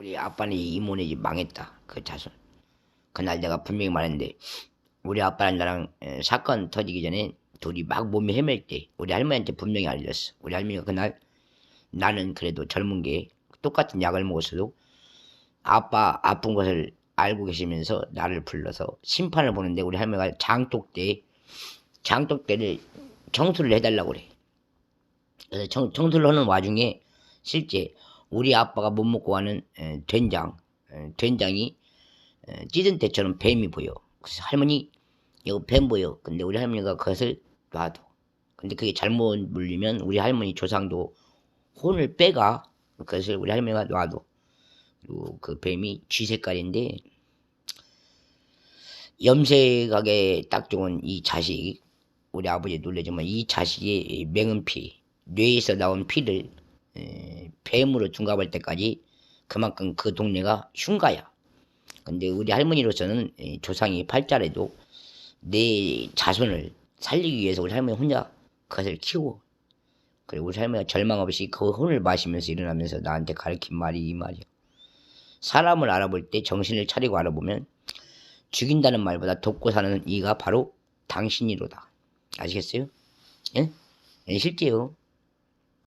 우리 아빠는 이모네 집 망했다. 그 자손. 그날 내가 분명히 말했는데 우리 아빠랑 나랑 에, 사건 터지기 전에 둘이 막 몸이 헤맬 때 우리 할머니한테 분명히 알렸어. 우리 할머니가 그날 나는 그래도 젊은 게 똑같은 약을 먹었어도 아빠 아픈 것을 알고 계시면서 나를 불러서 심판을 보는데 우리 할머니가 장독대 장독대를 청소를 해달라고 그래. 그래서 청, 청소를 하는 와중에 실제 우리 아빠가 못 먹고 에, 된장, 에, 된장이 에, 찢은 때처럼 뱀이 보여. 그래서 할머니 이거 뱀 보여. 근데 우리 할머니가 그것을 놔둬. 근데 그게 잘못 물리면 우리 할머니 조상도 혼을 빼가. 그것을 우리 할머니가 놔둬. 그리고 그 뱀이 쥐 색깔인데 염색하게 딱 좋은 이 자식 우리 아버지 놀래지만 이 자식의 맹은 피 뇌에서 나온 피를 에, 뱀으로 둔갑할 때까지 그만큼 그 동네가 흉가야. 근데 우리 할머니로서는 에, 조상이 팔자래도 내 자손을 살리기 위해서 우리 할머니 혼자 그것을 키워. 그리고 우리 할머니가 절망 없이 그 혼을 마시면서 일어나면서 나한테 가르친 말이 이 말이야. 사람을 알아볼 때 정신을 차리고 알아보면 죽인다는 말보다 돕고 사는 이가 바로 당신이로다. 아시겠어요? 예? 예, 실제요.